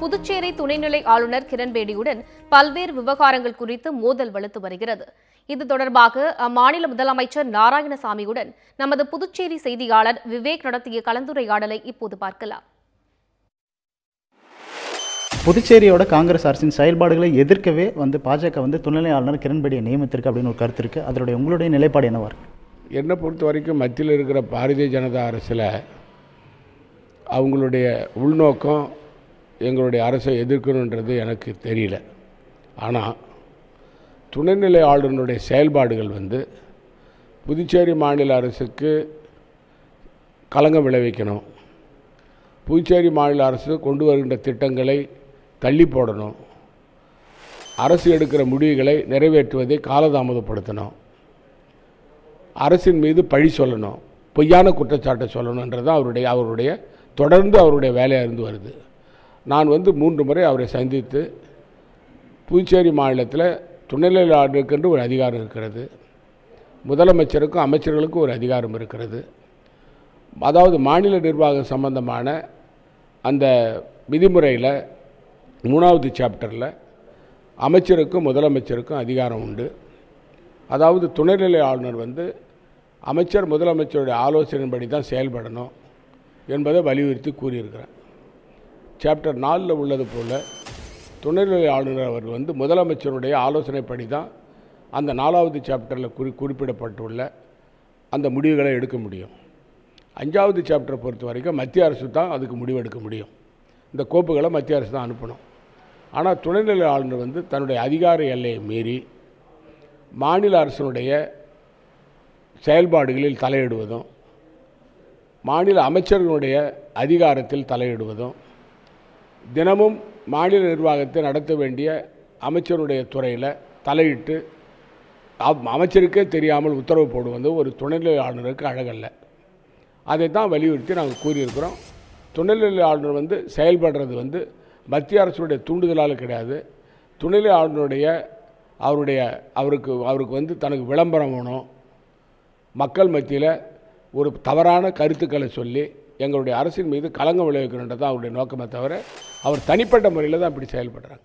புதுச்சேரி துணைநிலை ஆளுநர் கிரண்பேடியுடன் பல்வேறு விவகாரங்கள் குறித்து மோதல் வலுத்து வருகிறது. இது தொடர்பாக அம்மாநில முதலமைச்சர் நாராயணசாமியுடன் நமது புதுச்சேரி செய்தியாளர் விவேக் நடத்திய கலந்துரையாடலை இப்போது பார்க்கலாம். புதுச்சேரியோட காங்கிரஸ் அரசின் செயல்பாடுகளை எதிர்க்கவே வந்து பாஜக வந்து துணைநிலை ஆளுநர் கிரண்பேடியை நியமித்திருக்கு அப்படின்னு ஒரு கருத்து இருக்குது அதனுடைய உங்களுடைய நிலைப்பாடு என்னவா இருக்கு? என்னை பொறுத்த வரைக்கும் மத்தியில் இருக்கிற பாரதிய ஜனதா அரசில் அவங்களுடைய உள்நோக்கம் எங்களுடைய அரசை எதிர்க்கணுன்றது எனக்கு தெரியல. ஆனால் துணைநிலை ஆளுநருடைய செயல்பாடுகள் வந்து புதுச்சேரி மாநில அரசுக்கு களங்கம் விளைவிக்கணும். புதுச்சேரி மாநில அரசு கொண்டு வருகின்ற திட்டங்களை தள்ளி போடணும். அரசு எடுக்கிற முடிவுகளை நிறைவேற்றுவதை காலதாமதப்படுத்தணும். அரசின் மீது பழி சொல்லணும். பொய்யான குற்றச்சாட்டை சொல்லணுன்றது தான் அவருடைய அவருடைய தொடர்ந்து அவருடைய வேலையாக இருந்து வருது. நான் வந்து மூன்று முறை அவரை சந்தித்து புதுச்சேரி மாநிலத்தில் துணைநிலை ஆளுநருக்கென்று ஒரு அதிகாரம் இருக்கிறது. முதலமைச்சருக்கும் அமைச்சர்களுக்கும் ஒரு அதிகாரம் இருக்கிறது. அதாவது மாநில நிர்வாகம் சம்பந்தமான அந்த விதிமுறையில் மூணாவது சாப்டரில் அமைச்சருக்கும் முதலமைச்சருக்கும் அதிகாரம் உண்டு. அதாவது துணைநிலை ஆளுநர் வந்து அமைச்சர் முதலமைச்சருடைய ஆலோசனையின்படி தான் செயல்படணும் என்பதை வலியுறுத்தி கூறியிருக்கிறேன் சாப்டர் நாலில் உள்ளது போல் துணைநிலை ஆளுநர் அவர் வந்து முதலமைச்சருடைய ஆலோசனைப்படி தான் அந்த நாலாவது சாப்டரில் குறி குறிப்பிடப்பட்டுள்ள அந்த முடிவுகளை எடுக்க முடியும். அஞ்சாவது சாப்டரை பொறுத்த வரைக்கும் மத்திய அரசு தான் அதுக்கு முடிவெடுக்க முடியும். இந்த கோப்புகளை மத்திய அரசு தான் அனுப்பணும். ஆனால் துணைநிலை ஆளுநர் வந்து தன்னுடைய அதிகார எல்லையை மீறி மாநில அரசினுடைய செயல்பாடுகளில் தலையிடுவதும் மாநில அமைச்சர்களுடைய அதிகாரத்தில் தலையிடுவதும் தினமும் மாநில நிர்வாகத்தை நடத்த வேண்டிய அமைச்சருடைய துறையில் தலையிட்டு அமைச்சருக்கே தெரியாமல் உத்தரவு போடுவது ஒரு துணைநிலை ஆளுநருக்கு அழகல்ல. அதை தான் வலியுறுத்தி நாங்கள் கூறியிருக்கிறோம். துணைநிலை ஆளுநர் வந்து செயல்படுறது வந்து மத்திய அரசுடைய தூண்டுதலால் கிடையாது. துணைநிலை ஆளுநருடைய அவருடைய அவருக்கு அவருக்கு வந்து தனக்கு விளம்பரம் வேணும். மக்கள் மத்தியில் ஒரு தவறான கருத்துக்களை சொல்லி எங்களுடைய அரசின் மீது களங்கம் விளைவிக்கணுன்றது அவருடைய நோக்கமே தவிர அவர் தனிப்பட்ட முறையில் தான் இப்படி செயல்படுறாங்க.